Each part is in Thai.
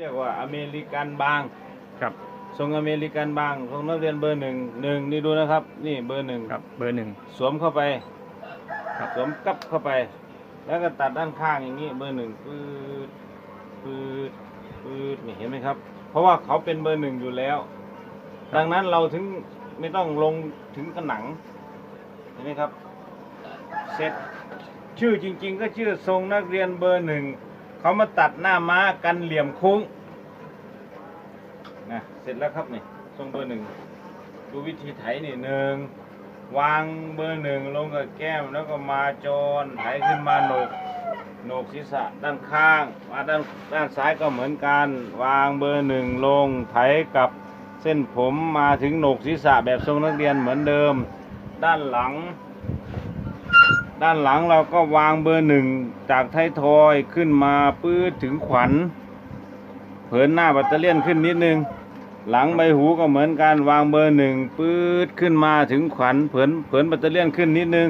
เรียกว่าอเมริกันบางครับทรงอเมริกันบางของนักเรียนเบอร์หนึ่งหนึ่งนี่ดูนะครับ นี่เบอร์หนึ่งครับเบอร์หนึ่งสวมเข้าไปครับสวมกับเข้าไป แล้วก็ตัดด้านข้างอย่างนี้เบอร์หนึ่งปืดปืดปืดนี่เห็นไหมครับ เพราะว่าเขาเป็นเบอร์หนึ่งอยู่แล้ว ดังนั้นเราถึงไม่ต้องลงถึงกระหนังเห็นไหมครับเสร็จชื่อจริง ๆ ก็ชื่อทรงนักเรียนเบอร์หนึ่ง เขามาตัดหน้าม้ากันเหลี่ยมโค้งนะเสร็จแล้วครับนี่ทรงเบอร์หนึ่งดูวิธีไถนี่หนึ่งวางเบอร์หนึ่งลงกับแก้มแล้วก็มาจรไถขึ้นมาโหนกโหนกศีรษะด้านข้างมาด้านด้านซ้ายก็เหมือนกัน วางเบอร์หนึ่งลงไถกับเส้นผมมาถึงโหนกศีรษะแบบทรงนักเรียนเหมือนเดิม ด้านหลัง ด้านหลังเราก็วางเบอร์หนึ่งจากไทยทอยขึ้นมาปื้ดถึงขวัญ เผินหน้าบัตเตอร์เลียนขึ้นนิดนึง หลังใบหูก็เหมือนกันวางเบอร์หนึ่งปื้ดขึ้นมาถึงขวัญเผินเผินบัตเตอร์เลียนขึ้นนิดนึง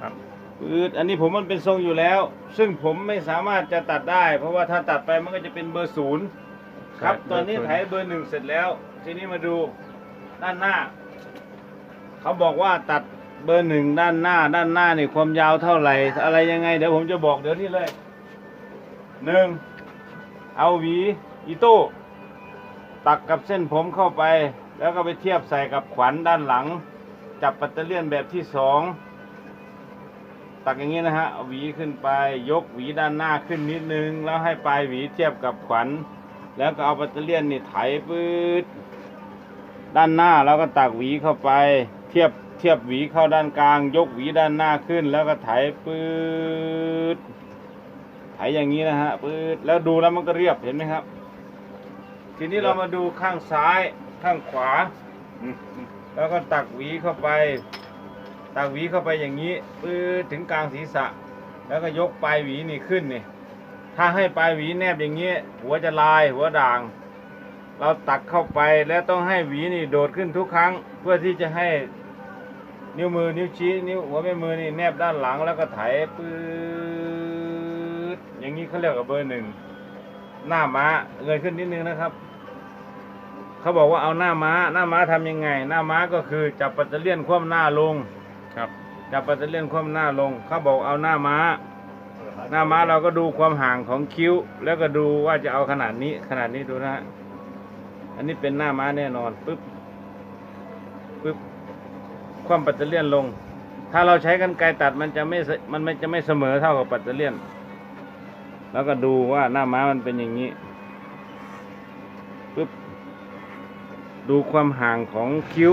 ครับปื้ดอันนี้ผมมันเป็นทรงอยู่แล้ว ซึ่งผมไม่สามารถจะตัดได้ เพราะว่าถ้าตัดไปมันก็จะเป็นเบอร์ศูนย์ครับ ตอนนี้ไถเบอร์หนึ่งเสร็จแล้ว ทีนี้มาดูด้านหน้า เขาบอกว่าตัด เบอร์หนึ่งด้านหน้า ด้านหน้านี่ความยาวเท่าไหร่ อะไรยังไง เดี๋ยวผมจะบอกเดี๋ยวนี้เลยหนึ่งเอาหวีอีโต้ตักกับเส้นผมเข้าไป แล้วก็ไปเทียบใส่กับขวัญด้านหลัง จับปัตเตอร์เลียนแบบที่สองตักอย่างนี้นะฮะเอาหวีขึ้นไปยกหวีด้านหน้าขึ้นนิดนึง แล้วให้ปลายหวีเทียบกับขวัญ แล้วก็เอาปัตเตอร์เลียนนี่ไถปืดด้านหน้าแล้วก็ตักหวีเข้าไป เทียบ เทียบหวีเข้าด้านกลาง ยกหวีด้านหน้าขึ้น แล้วก็ไถปืดไถอย่างนี้นะฮะปืดแล้วดูแล้วมันก็เรียบเห็นไหมครับ ทีนี้เรามาดูข้างซ้ายข้างขวา แล้วก็ตักหวีเข้าไป ตักหวีเข้าไปอย่างนี้ปืดถึงกลางศีรษะ แล้วก็ยกปลายหวีนี่ขึ้นนี่ถ้าให้ปลายหวีแนบอย่างนี้หัวจะลายหัวด่างเราตักเข้าไปแล้วต้องให้หวีนี่โดดขึ้นทุกครั้ง เพื่อที่จะให้ นิ้วมือนิ้วชี้นิ้วหัวแม่มือนี่แนบด้านหลังแล้วก็ไถปืดอย่างนี้เขาเรียกว่าเบอร์หนึ่งหน้าม้าเงยขึ้นนิดนึงนะครับเขาบอกว่าเอาหน้าม้า หน้าม้าทำยังไง หน้าม้าก็คือจับปัตเตอร์เลียนคว่ำหน้าลงครับจับปัตเตอร์เลียนคว่ำหน้าลงเขาบอกเอาหน้าม้า หน้าม้าเราก็ดูความห่างของคิ้ว แล้วก็ดูว่าจะเอาขนาดนี้ ขนาดนี้ดูนะฮะอันนี้เป็นหน้าม้าแน่นอนปึ๊บปึ๊บ คว่ำปัตเตอร์เลียนลง ถ้าเราใช้กันไกรตัดมันจะไม่เสมันไม่จะไม่เสมอเท่ากับปัตเตอร์เลียน แล้วก็ดูว่าหน้าม้ามันเป็นอย่างนี้ปึ๊บดูความห่างของคิ้ว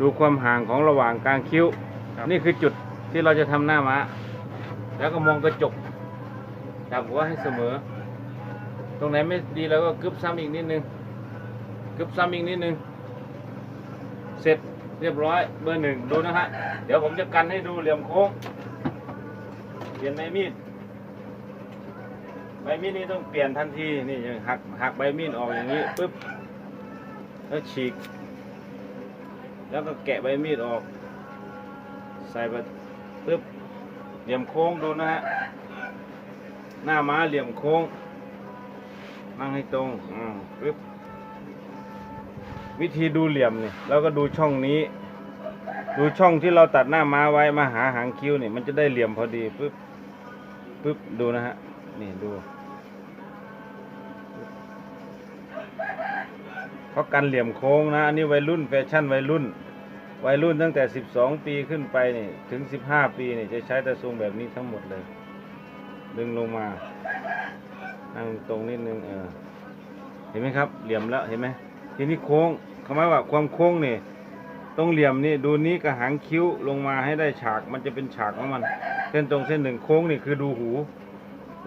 ดูความห่างของระหว่างกลางคิ้วครับนี่คือจุดที่เราจะทำหน้าม้า แล้วก็มองกระจกจับหัวให้เสมอ ตรงไหนไม่ดีเราก็กึบซ้ำอีกนิดนึงกึบซ้ำอีกนิดนึง เสร็จ เรียบร้อยเบอร์หนึ่งดูนะฮะ เดี๋ยวผมจะกันให้ดูเหลี่ยมโค้งเปลี่ยนใบมีดใบมีดนี่ต้องเปลี่ยนทันทีนี่ยังหักหักใบมีดออกอย่างนี้ปุ๊บแล้วฉีก แล้วก็แกะใบมีดออก ใส่ไปปึ๊บเหลี่ยมโค้งดูนะฮะหน้าม้าเหลี่ยมโค้งนั่งให้ตรงอืมปึ๊บ วิธีดูเหลี่ยมนี่เราก็ดูช่องนี้ ดูช่องที่เราตัดหน้าม้าไว้มาหาหางคิ้วนี่มันจะได้เหลี่ยมพอดีปึ๊บปึ๊บดูนะฮะนี่ดูเขากันเหลี่ยมโค้งนะ อันนี้วัยรุ่นแฟชั่นวัยรุ่น วัยรุ่นตั้งแต่ 12 ปีขึ้นไปนี่ถึง 15 ปีนี่จะใช้แต่ทรงแบบนี้ทั้งหมดเลย ดึงลงมานั่งตรงนิดนึงเออเห็นไหมครับ เหลี่ยมแล้วเห็นไหมทีนี้โค้ง คำว่าความโค้งนี่ตรงเหลี่ยมนี่ดูนี้กระหางคิ้วลงมาให้ได้ฉากมันจะเป็นฉากของมัน เส้นตรงเส้นหนึ่งโค้งนี่คือดูหู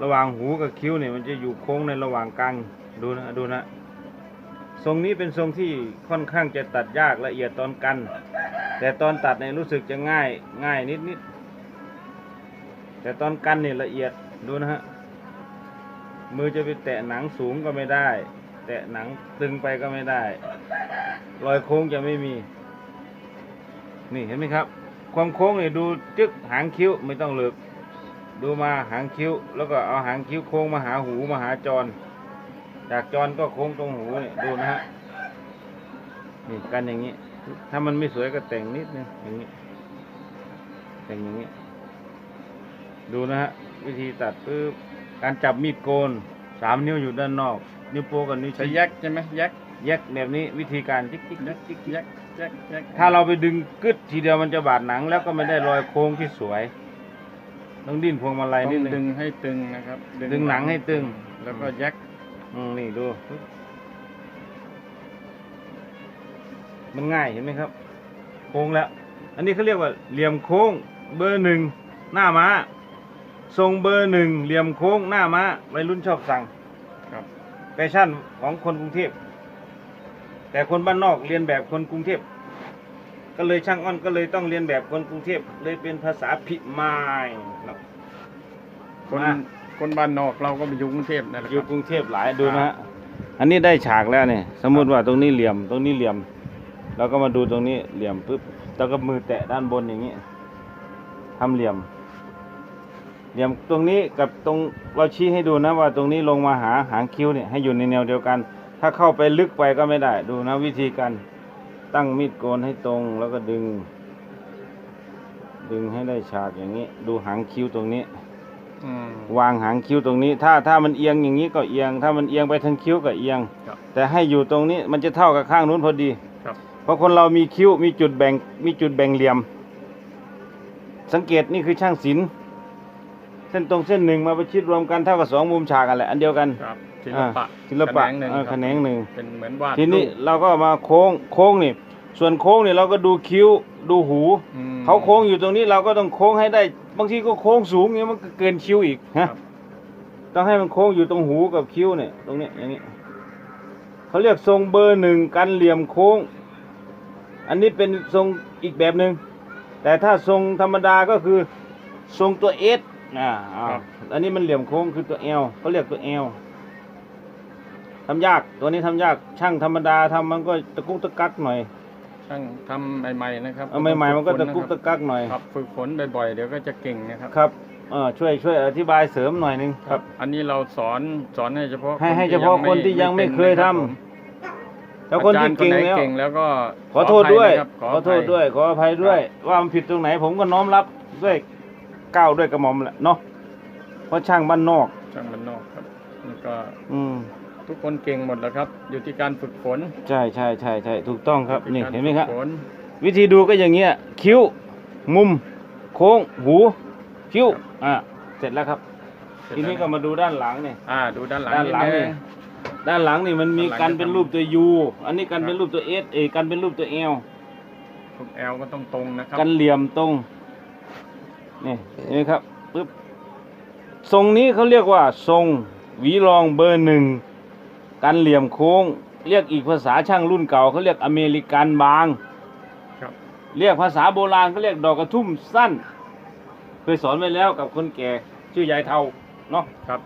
ระหว่างหูกับคิ้วนี่มันจะอยู่โค้งในระหว่างกลางดูนะดูนะ ทรงนี้เป็นทรงที่ค่อนข้างจะตัดยากละเอียดตอนกัน แต่ตอนตัดเนี่ยรู้สึกจะง่ายง่ายนิดนิดแต่ตอนกันเนี่ยละเอียดดูนะฮะมือจะไปแตะหนังสูงก็ไม่ได้ แตะหนังตึงไปก็ไม่ได้ รอยโค้งจะไม่มี นี่เห็นไหมครับ ความโค้งเนี่ยดูจึกหางคิ้วไม่ต้องเหลือกดูมาหางคิ้ว แล้วก็เอาหางคิ้วโค้งมาหาหูมาหาจร จากจรก็โค้งตรงหูเนี่ยดูนะฮะนี่กันอย่างนี้ ถ้ามันไม่สวยก็แต่งนิดนึงอย่างนี้ แต่งอย่างนี้ ดูนะฮะวิธีตัดปึ๊บการจับมีดโกนสามนิ้วอยู่ด้านนอก นิ้วโป้งกับนิ้วใช้ชี้แยกใช่ไหมแยก แยกแบบนี้วิธีการจิ๊กจิ๊กแยจิ๊กกแยกแยกแยกถ้าเราไปดึงกึดทีเดียวมันจะบาดหนัง แล้วก็ไม่ได้รอยโค้งที่สวยต้องดิ้นพวงมาลัยต้นิดองนึดึงงให้ตึงนะครับ ดึงหนังให้ตึง แล้วก็แยกอืมนี่ดู มันง่ายเห็นไหมครับ โค้งแล้ว อันนี้เขาเรียกว่าเหลี่ยมโค้ง เบอร์หนึ่งหน้าม้าทรงเบอร์หนึ่งเหลี่ยมโค้งหน้าม้าวัยรุ่นชอบสั่งครับแฟชั่นของคนกรุงเทพ แต่คนบ้านนอกเรียนแบบคนกรุงเทพก็เลยช่างอ้อนก็เลยต้องเรียนแบบคนกรุงเทพเลยเป็นภาษาพิมายครับคนมาคนบ้านนอกเราก็ไปอยู่กรุงเทพนั่นแหละอคยู่รับ กรุงเทพหลายดูนะฮะอันนี้ได้ฉากแล้วเนี่ย สมมติว่าตรงนี้เหลี่ยมตรงนี้เหลี่ยมเราก็มาดูตรงนี้เหลี่ยมปุ๊บแล้วก็มือแตะด้านบนอย่างนี้ทำเหลี่ยม เหลี่ยมตรงนี้กับตรงเราชี้ให้ดูนะว่าตรงนี้ลงมาหาหางคิ้วเนี่ยให้อยู่ในแนวเดียวกัน ถ้าเข้าไปลึกไปก็ไม่ได้ ดูนะวิธีการตั้งมีดโกนให้ตรงแล้วก็ดึง ดึงให้ได้ฉากอย่างนี้ ดูหางคิ้วตรงนี้อืมวางหางคิ้วตรงนี้ ถ้าถ้ามันเอียงอย่างนี้ก็เอียง ถ้ามันเอียงไปทางคิ้วก็เอียงครับแต่ให้อยู่ตรงนี้มันจะเท่ากับข้างนู้นพอดีครับเพราะคนเรามีคิ้วมีจุดแบ่งมีจุดแบ่งเหลี่ยม สังเกตนี่คือช่างศิลป์เส้นตรงเส้นหนึ่งมาประชิดรวมกันเท่ากับสองมุมฉากกันแหละอันเดียวกันครับ ศิลปะอ่าศิลปะแขนงหนึ่งเออครับแขนงหนึ่งเป็นเหมือนวาดทีนี้รูป เราก็มาโค้งโค้งนี่ ส่วนโค้งนี่เราก็ดูคิ้วดูหู อืม เขาโค้งอยู่ตรงนี้เราก็ต้องโค้งให้ได้ บางทีก็โค้งสูงเงี้ยมันก็เกินคิ้วอีกครัฮะบต้องให้มันโค้งอยู่ตรงหูกับคิ้วเนี่ยตรงเนี้ยอย่างนี้เขาเรียกทรงเบอร์หนึ่งกันเหลี่ยมโค้ง อันนี้เป็นทรงอีกแบบหนึ่งแต่ถ้าทรงธรรมดาก็คือทรงตัวเอสอ่าอ่าอันนี้มันเหลี่ยมโค้งคือตัวเอลเขาเรียกตัวเอล ทำยากตัวนี้ทำยากช่างธรรมดาทำมันก็ตะกุกตะกักหน่อยช่างทำใหม่ๆนะครับเอาใหม่ๆมันก็ตะกุกฝึตะกักหน่อยครับฝึกฝนบ่อยๆ เดี๋ยวก็จะเก่งนะครับ ครับเออช่วยช่วยอธิบายเสริมหน่อยหนึงครับ อันนี้เราสอนสอนให้เฉพาะให้คนให้ที่เฉพาะคนที่ยังไม่เคยทำป็นนะแล้วรับคนผมที่อาจารย์เก่งไหนแล้ว เก่งแล้วก็ขอโทษด้วยภันะครับขอโทษด้วย ขออภัยด้วย ว่ามันผิดตรงไหน ผมก็น้อมรับด้วยก้าวด้วยกระหม่อมแหละเนาะเพราะช่างบ้านนอก ช่างมันนอกครับแล้วก็ อืม ทุกคนเก่งหมดแล้วครับ อยู่ที่การฝึกฝนใช่ใช่ใช่ใช่ถูกต้องครับอยู่นี่ที่กาเห็นไหมครับฝึกฝนวิธีดูก็อย่างเงี้ยคิ้ว มุม โค้ง หูคิ้วอ่าเสร็จแล้วครับเสร็จทีนี้แล้วก็มาดูด้านหลังเนี่ย อ่า ดูด้านหลังด้านหลังดนี่งด้านหลังนี่มันมีด้านหลังกันจะเป็นทำรูปตัวยูอันนี้กันครับ เป็นรูปตัวเอสเอยกันเป็นรูปตัวเอลทุกแอลก็ต้องตรงนะครับ กันเหลี่ยมตรงนี่เห็นไหมครับปึ๊บทรงนี้เขาเรียกว่าทรงหวีรองเบอร์หนึ่ง กันเหลี่ยมโค้ง เรียกอีกภาษาช่างรุ่นเก่าเขาเรียกอเมริกันบางครับ เรียกภาษาโบราณเขาเรียกดอกกระทุ่มสั้น เคยสอนไว้แล้วกับคนแก่ชื่อยายเทาเนาะครับ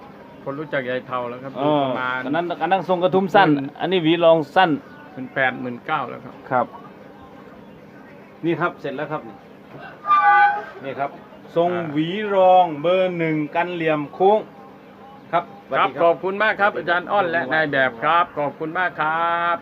คนรู้จักยายเทาแล้วครับเออยู่อประมาณ อันนั้นอันนั้นทรงกระทุ่มสั้นอืมอันนี้หวีรองสั้นเป็นแปดหมื่นเก้าแล้วครับ ครับ นี่ครับเสร็จแล้วครับ นี่ครับ ทรงอ่า หวีรองเบอร์หนึ่งกันเหลี่ยมโค้ง ครับสวัส ครับดีขอบคุณมากครับอาจารย์อ้อนและนายแบบครับ ขอบคุณมากครับ